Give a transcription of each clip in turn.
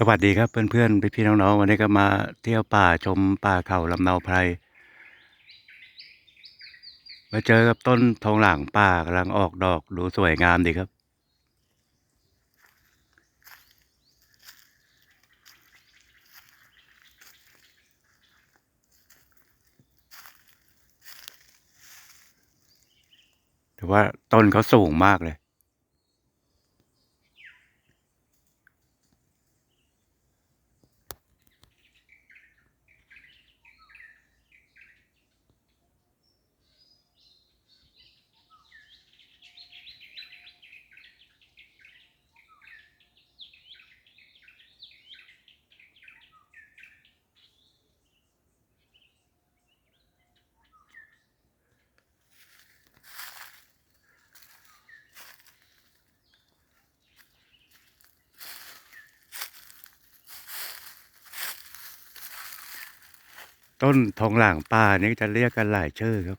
สวัสดีครับเพื่อนๆพี่ๆน้องๆวันนี้ก็มาเที่ยวป่าชมป่าเขาลำเนาไพรมาเจอกับต้นทองหลางป่ากำลังออกดอกดูสวยงามดีครับ แต่ว่าต้นเขาสูงมากเลย ต้นทองหลางป่านี่จะเรียกกันหลายชื่อครับ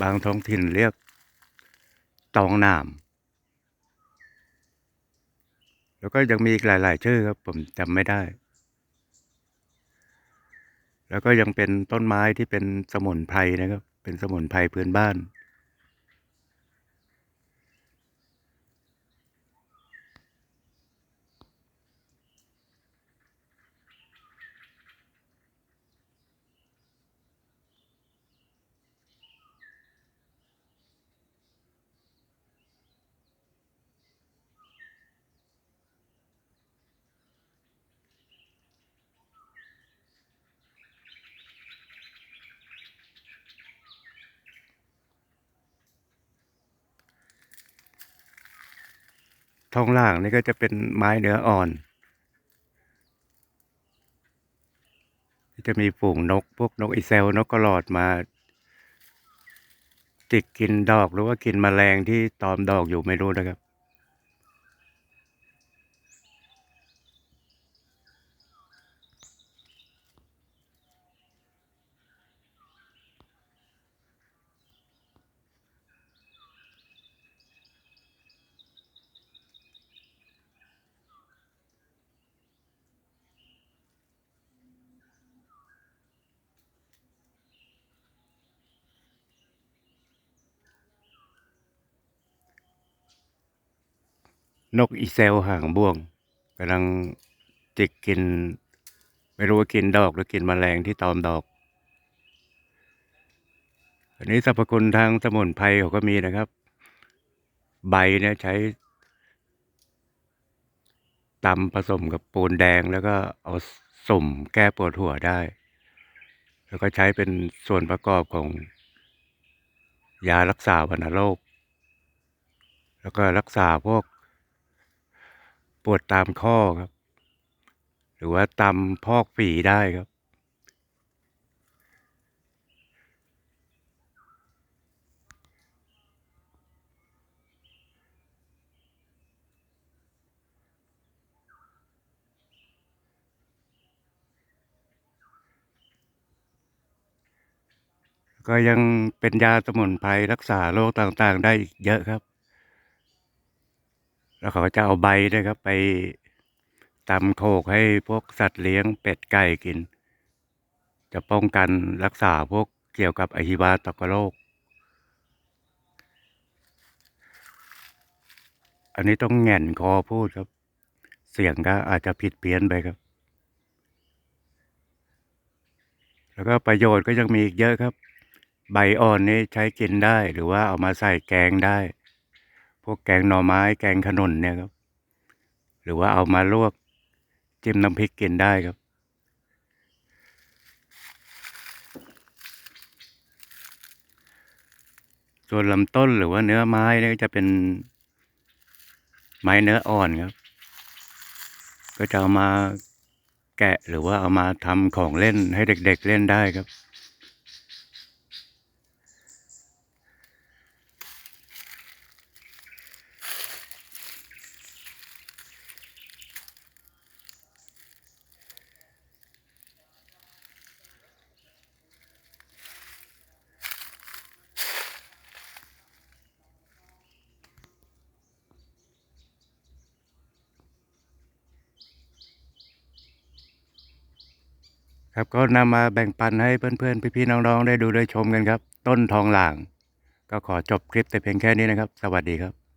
บางท้องถิ่นเรียกตองหนาม แล้วก็ยังมีอีกหลาย ๆ ชื่อครับผมจำไม่ได้ แล้วก็ยังเป็นต้นไม้ที่เป็นสมุนไพรนะครับ เป็นสมุนไพรพื้นบ้าน ท้องล่างนี่ก็จะเป็นไม้เนื้ออ่อน จะมีฝูงนก พวกนกอีเซลนกกระหลอดมา จิกกินดอกหรือว่ากินแมลงที่ตอมดอกอยู่ไม่รู้นะครับ นกอีเซลห่างบ่วงกำลังจิกกิน ไม่รู้ว่ากินดอกหรือกินแมลงที่ตอมดอก อันนี้สรรพคุณทางสมุนไพรเขาก็มีนะครับ ใบเนี่ยใช้ตำผสมกับปูนแดงแล้วก็เอาสุ่มแก้ปวดหัวได้ แล้วก็ใช้เป็นส่วนประกอบของยารักษาวัณโรค แล้วก็รักษาพวก วดตามข้อครับ หรือว่าตามพอกฝีได้ครับ ก็ยังเป็นยาสมุนไพรรักษาโรคต่างๆ ได้อีกเยอะครับ แล้วเขาก็จะเอาใบด้วยครับไปตำโขกให้พวกสัตว์เลี้ยงเป็ดไก่กิน จะป้องกันรักษาพวกเกี่ยวกับอหิวาตกโรค อันนี้ต้องแหง่นคอพูดครับ เสียงก็อาจจะผิดเพี้ยนไปครับ แล้วก็ประโยชน์ก็ยังมีอีกเยอะครับ ใบอ่อนนี่ใช้กินได้หรือว่าเอามาใส่แกงได้ วกแกงหน่อไม้แกงขนุนเนี่ยครับ หรือว่าเอามาลวกจิ้มน้ำพริกกินได้ครับ ส่วนลำต้นหรือว่าเนื้อไม้เนี่ยจะเป็นไม้เนื้ออ่อนครับ ก็จะเอามาแกะหรือว่าเอามาทำของเล่นให้เด็ก ๆเล่นได้ครับ ครับก็นำมาแบ่งปันให้เพื่อนๆ พี่ๆ น้องๆ ได้ดูได้ชมกันครับ ต้นทองหลาง ก็ขอจบคลิปแต่เพียงแค่นี้นะครับ สวัสดีครับ